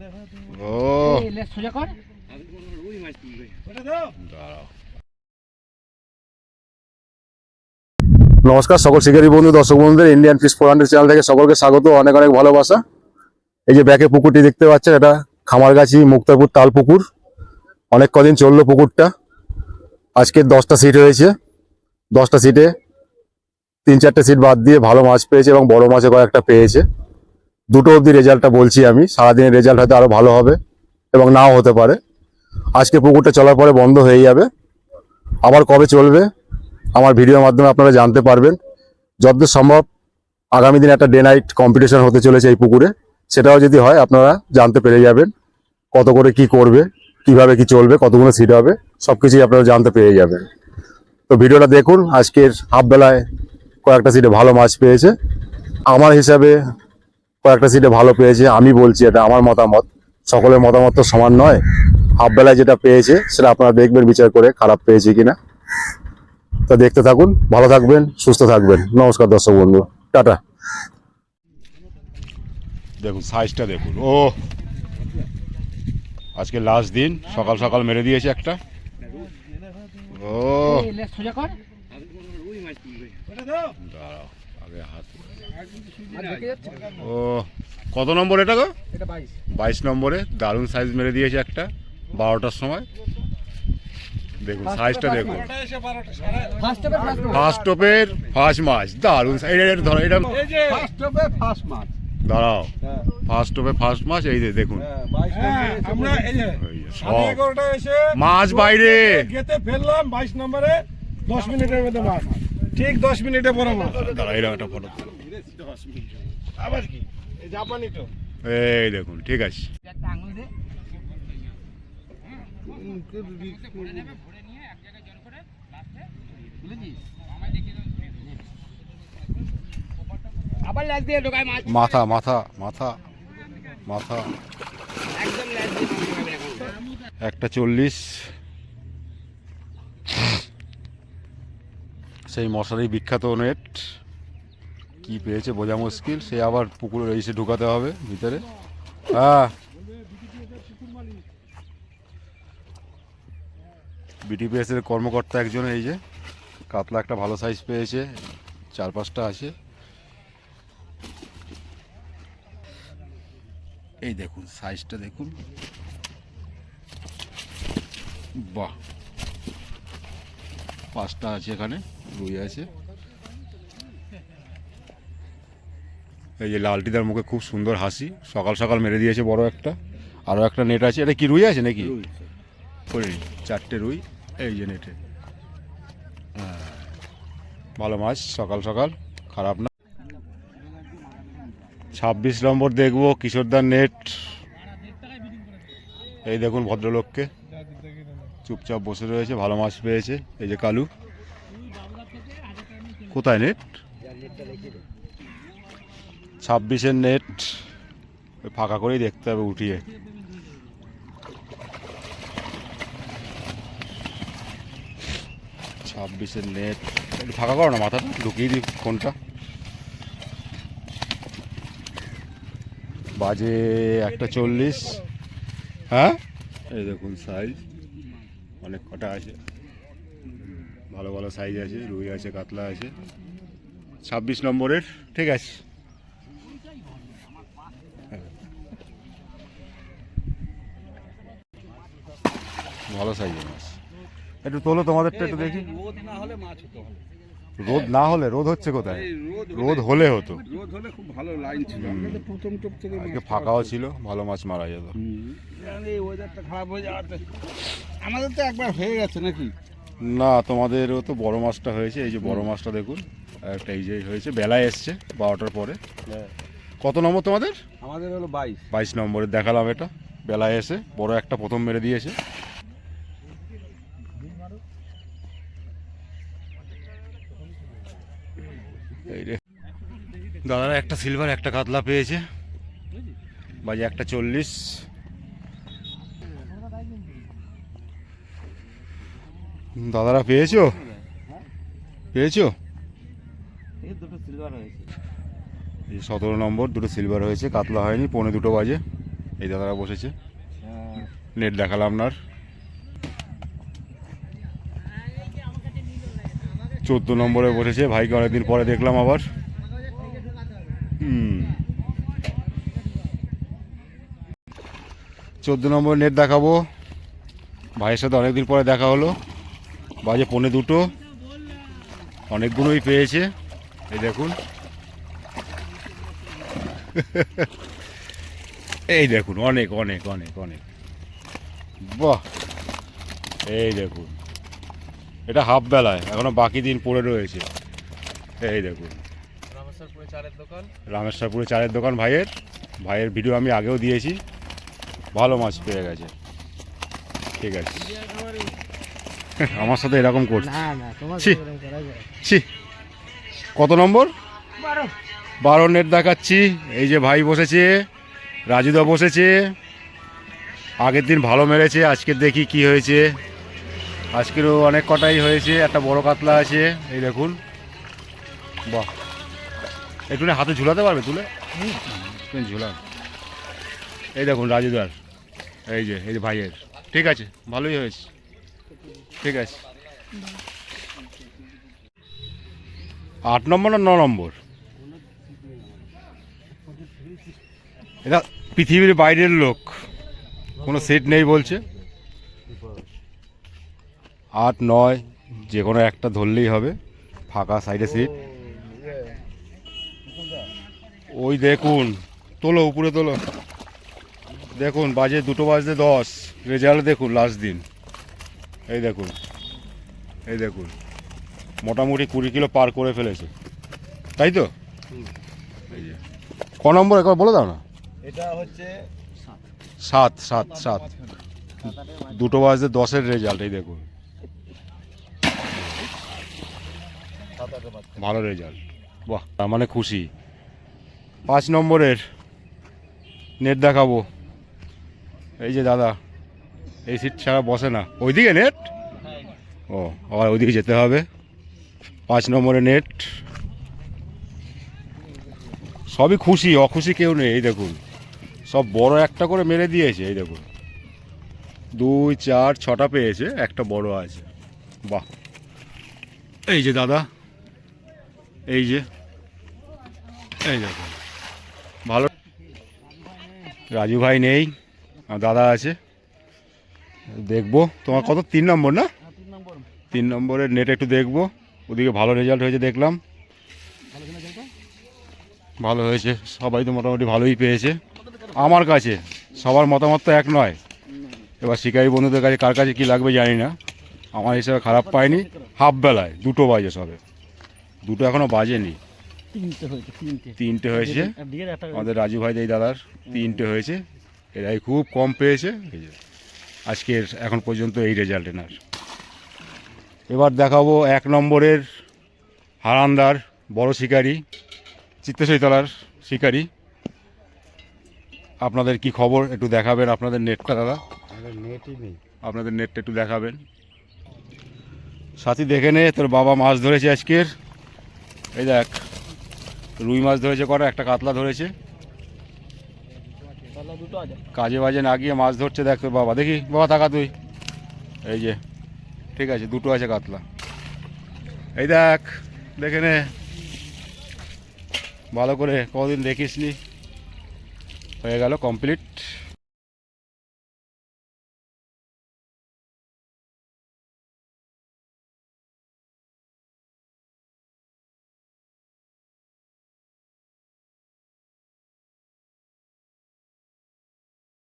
ও সোজা কর। নমস্কার সকল শিকারী বন্ধু দর্শক বন্ধুদের Indian fish four hundred channel থেকে সকলকে স্বাগত অনেক অনেক ভালোবাসা। এই যে ব্যাকে পুকুরটি দেখতে পাচ্ছেন এটা খামারগাছি মুক্তারপুর তাল পুকুর অনেক কদিন চলল পুকুরটা। আজকে দশটা সিট হয়েছে। দশটা সিটে তিন চারটে সিট বাদ দিয়ে ভালো মাছ পেয়েছে এবং বড় মাছে কয়েকটা পেয়েছে। দুটো অবধি রেজাল্টটা বলছি আমি। সারাদিনের রেজাল্ট হয়তো আরও ভালো হবে এবং নাও হতে পারে। আজকে পুকুরটা চলার পরে বন্ধ হয়ে যাবে। আবার কবে চলবে আমার ভিডিওর মাধ্যমে আপনারা জানতে পারবেন। যতদূর সম্ভব আগামী দিনে একটা ডে নাইট কম্পিটিশন হতে চলেছে এই পুকুরে। সেটাও যদি হয় আপনারা জানতে পেরে যাবেন কত করে কি করবে, কীভাবে কি চলবে, কতগুলো সিট হবে সব কিছুই আপনারা জানতে পেরে যাবেন। তো ভিডিওটা দেখুন, আজকের হাফ বেলায় কয়েকটা সিটে ভালো মাছ পেয়েছে। আমার হিসাবে কয়েকটা সিটে ভালো পেয়েছে, আমি বলছি এটা আমার মতামত। সকলের মতামত তো সমান নয়। হাফ বেলায় যেটা পেয়েছে, সেটা আপনারা দেখবেন, বিচার করে খারাপ পেয়েছে কিনা। তো দেখতে থাকুন, ভালো থাকবেন, সুস্থ থাকবেন। নমস্কার দর্শক বন্ধু, টাটা। দেখুন সাইজটা দেখুন। ও! আজকে লাস্ট দিন, সকাল সকাল মেরে দিয়েছে একটা। ও! দাঁড়াও, আগে হাত ও কত নম্বর এটা গো? বাইশ। নম্বরে দারুণ সাইজ মেরে দিয়েছে একটা বারোটার সময়। দেখুন সাইজটা দেখুন। ফার্স্ট হবে ফার্স্ট ফার্স্ট টোপের ফার্স্ট মাছ দারুণ। এটা ধরো দাঁড়াও। হ্যাঁ। ফার্স্ট টোপে ফার্স্ট মাছ এই যে দেখুন। হ্যাঁ, বাইশ নম্বরে এসে আমরা এই যে এই যে সাড়ে সব মাছ বাইরে। গেতে ফেললাম বাইশ নম্বরে। দশ মিনিটের মধ্যে মাছ ঠিক দশ মিনিটে বড় মাছ দাঁড়া এরকম একটা ফটো আবার কি? এই জাপানি তো। এই দেখুন ঠিক আছে। মাথা মাথা মাথা মাথা। একদম লেজ দিয়ে ঢোকাবে এখন। একটা চল্লিশ। সেই মশারি বিখ্যাত নেট কি পেয়েছে বোঝা মুশকিল, সে আবার পুকুরে এসে ঢুকাতে হবে ভিতরে। হ্যাঁ বিটিপিএস এর কর্মকর্তা একজন এই যে, কাতলা একটা ভালো সাইজ পেয়েছে, চার পাঁচটা আছে। এই দেখুন সাইজটা দেখুন। বাহ! পাঁচটা আছে এখানে, রুই আছে। এই যে লালটিদার মুখে খুব সুন্দর হাসি সকাল সকাল মেরে দিয়েছে বড় একটা। আরও একটা নেট আছে। এটা কি রুই আছে নাকি? চারটে রুই। এই যে নেটে। হ্যাঁ, ভালো মাছ সকাল সকাল। খারাপ না। ছাব্বিশ নম্বর দেখব কিশোরদার নেট। এই দেখুন ভদ্রলোককে। চুপচাপ বসে রয়েছে ভালো মাছ পেয়েছে। এই যে কালু। কোথায় নেট? ছাব্বিশের নেট ফাঁকা করেই দেখতে হবে উঠিয়ে। ছাব্বিশের নেট একটু ফাঁকা করো না মাথাটা, ঢুকিয়ে দিই ফোনটা। বাজে একটা চল্লিশ। হ্যাঁ? এই দেখুন সাইজ অনেক কটা আছে। ভালো ভালো সাইজ আছে, রুই আছে, কাতলা আছে। ছাব্বিশ নম্বরের, ঠিক আছে। ভালো সাইজের মাছ। একটু তোলো তোমাদেরটা একটু দেখি। রোদ না হলে মাছ হতো রোদ না হলে রোদ হচ্ছে কোথায়? রোদ রোদ হলে হতো। রোদ হলে খুব ভালো লাইন ছিল। আমরা প্রথম টপ থেকে আজকে ফাঁকাও ছিল ভালো মাছ মারা যেত। এই ওয়েদারটা খারাপ হয়ে যাওয়াতে আমাদের তো একবার হয়ে গেছে নাকি? না তোমাদেরও তো বড় মাছটা হয়েছে। এই যে বড় মাছটা দেখুন একটা এই যে হয়েছে বেলায় এসছে বারোটার পরে। কত নম্বর তোমাদের? আমাদের হলো বাইশ। বাইশ নম্বরে দেখালাম এটা। বেলায় এসে বড় একটা প্রথম মেরে দিয়েছে। এই রে দাদারা একটা সিলভার একটা কাতলা পেয়েছে। বাজে একটা চল্লিশ। দাদারা পেয়েছ? পেয়েছ? সতেরো নম্বর দুটো সিলভার হয়েছে কাতলা হয়নি পৌনে দুটো বাজে। এই দাদারা বসেছে। নেট দেখালাম আপনার চোদ্দ নম্বরে বসেছে, ভাইকে অনেকদিন পরে দেখলাম আবার। হুম। চোদ্দ নম্বর নেট দেখাবো। ভাইয়ের সাথে অনেকদিন পরে দেখা হলো। বাজে পৌনে দুটো। অনেকগুলোই পেয়েছে। এই দেখুন। এই দেখুন, অনেক অনেক অনেক অনেক। বাহ। এই দেখুন। এটা হাফ বেলায় এখনও বাকি দিন পড়ে রয়েছে। এই দেখুন। রামেশ্বরপুরে চারের দোকান? রামেশ্বরপুরে চায়ের দোকান ভাইয়ের। ভাইয়ের ভিডিও আমি আগেও দিয়েছি। ভালো মাছ পেয়ে গেছে। ঠিক আছে। আমার সাথে এরকম করছে। না না তোমার ছি। ছি। কত নম্বর? বারো। বারো নেট দেখাচ্ছি। এই যে ভাই বসেছে রাজুদা বসেছে। আগের দিন ভালো মেরেছে আজকে দেখি কি হয়েছে। আজকেরও অনেক কটাই হয়েছে একটা বড় কাতলা আছে এই দেখুন। বাহ। একটু হাতে ঝুলাতে পারবে তুলে? ঝুলান এই দেখুন রাজুদার এই যে এই যে ভাইয়ের। ঠিক আছে ভালোই হয়েছে। ঠিক আছে। আট নম্বর না ন নম্বর? এটা পৃথিবীর বাইরের লোক। কোনো সেট নেই বলছে। আট নয় যে কোনো একটা ধরলেই হবে ফাঁকা সাইডে সিট ওই দেখুন তোলো উপরে তোলো। দেখুন বাজে দুটো বাজতে দশ। রেজাল্ট দেখুন লাস্ট দিন। এই দেখুন এই দেখুন। মোটামুটি কুড়ি কিলো পার করে ফেলেছে। তাই তো? ক নম্বর একবার বলে দাও না। এটা হচ্ছে সাত সাত সাত। দুটো বাজতে দশের রেজাল্ট এই দেখুন। ভালো রেজাল্ট বাহ, তার মানে খুশি। পাঁচ নম্বরের নেট দেখাবো। এই যে দাদা, এই সিট ছাড়া বসে না। ওইদিকে নেট ও, আবার ওইদিকে যেতে হবে। পাঁচ নম্বরের নেট সবই খুশি, অখুশি কেউ নেই, এই দেখুন। সব বড় একটা করে মেরে দিয়েছে, এই দেখুন। দুই, চার, ছটা পেয়েছে, একটা বড় আছে। বাহ। এই যে দাদা এই যে, এই দেখুন ভালো। রাজু ভাই নেই, আর দাদা আছে। দেখব। তোমার কত? তিন নম্বর না? তিন নম্বরের নেট একটু দেখব। ওদিকে ভালো রেজাল্ট হয়েছে দেখলাম। ভালো হয়েছে। সবাই তো মোটামুটি ভালোই পেয়েছে। আমার কাছে সবার মতামত তো এক নয়। এবার শিকারী বন্ধুদের কাছে কার কাছে কী লাগবে জানি না। আমার হিসাবে খারাপ পায়নি হাফ বেলায়, দুটো বাজে সবে। দুটো এখনও বাজেনি। তিনটে হয়েছে তিনটে। তিনটে আমাদের রাজু ভাই এই দাদার তিনটে হয়েছে। এরাই খুব কম পেয়েছে। আজকের এখন পর্যন্ত এই রেজাল্ট এনার। এবার দেখাবো এক নম্বরের হারান্দার বড় শিকারি চিত্তশৈতলার শিকারি। আপনাদের কি খবর একটু দেখাবেন আপনাদের নেটটা দাদা? নেটই নেই। আপনাদের নেটটা একটু দেখাবেন। সাথী দেখে নে তোর বাবা মাছ ধরেছে আজকের। এই দেখ, রুই মাছ ধরেছে করা একটা কাতলা ধরেছে। কাজে বাজে না গিয়ে মাছ ধরছে, দেখ বাবা। দেখি, বাবা থাকা তুই। এই যে, ঠিক আছে, দুটো আছে কাতলা। এই দেখ, দেখে নে। ভালো করে কদিন দেখিসনি। হয়ে গেল কমপ্লিট